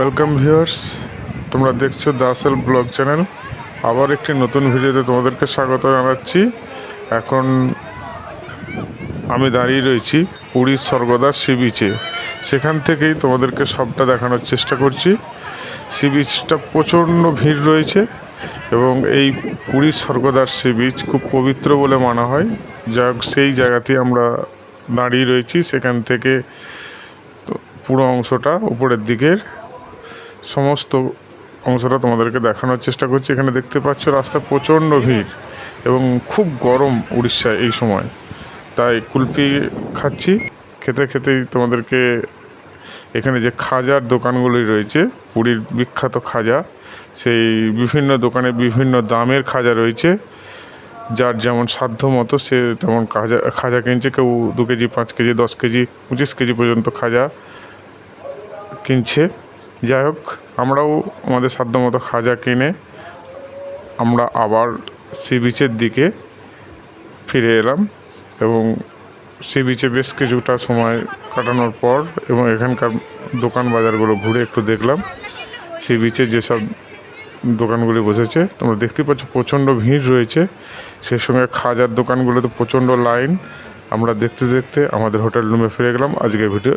Welcome viewers তোমরা দেখছ দাসেল blog channel আবার একটি নতুন ভিডিওতে তোমাদেরকে স্বাগত জানাচ্ছি। এখন আমি দাঁড়িয়ে রয়েছি পুরীর স্বর্গদার সি বিচে সেখান থেকেই তোমাদেরকে সবটা দেখানোর চেষ্টা করছি। সি বিচটা প্রচণ্ড ভিড় রয়েছে এবং এই পুরীর স্বর্গদার সি বিচ খুব পবিত্র বলে মানা হয়। যা সেই জায়গাতেই আমরা দাঁড়িয়ে রয়েছি। সেখান থেকে পুরো অংশটা উপরের দিকের। সমস্ত অংশটা তোমাদেরকে দেখানোর চেষ্টা করছি। এখানে দেখতে পাচ্ছ রাস্তা প্রচণ্ড ভিড় এবং খুব গরম উড়িষ্যায় এই সময়। তাই কুলফি খাচ্ছি। খেতে খেতেই তোমাদেরকে এখানে যে খাজার দোকানগুলি রয়েছে, পুরীর বিখ্যাত খাজা, সেই বিভিন্ন দোকানে বিভিন্ন দামের খাজা রয়েছে। যার যেমন সাধ্য মতো সে তেমন খাজা খাজা কিনছে। কেউ দু কেজি, পাঁচ কেজি, দশ কেজি, পঁচিশ কেজি পর্যন্ত খাজা কিনছে। যাই হোক, আমরাও আমাদের সাধ্য মতো খাজা কিনে আমরা আবার সি বিচের দিকে ফিরে এলাম এবং সি বিচে বেশ কিছুটা সময় কাটানোর পর এবং এখানকার দোকান বাজারগুলো ঘুরে একটু দেখলাম। সি বিচে যেসব দোকানগুলি বসেছে, তোমরা দেখতে পাচ্ছ প্রচণ্ড ভিড় রয়েছে। সেই সঙ্গে খাজার দোকানগুলোতে প্রচণ্ড লাইন। আমরা দেখতে দেখতে আমাদের হোটেল রুমে ফিরে গেলাম। আজকের ভিডিও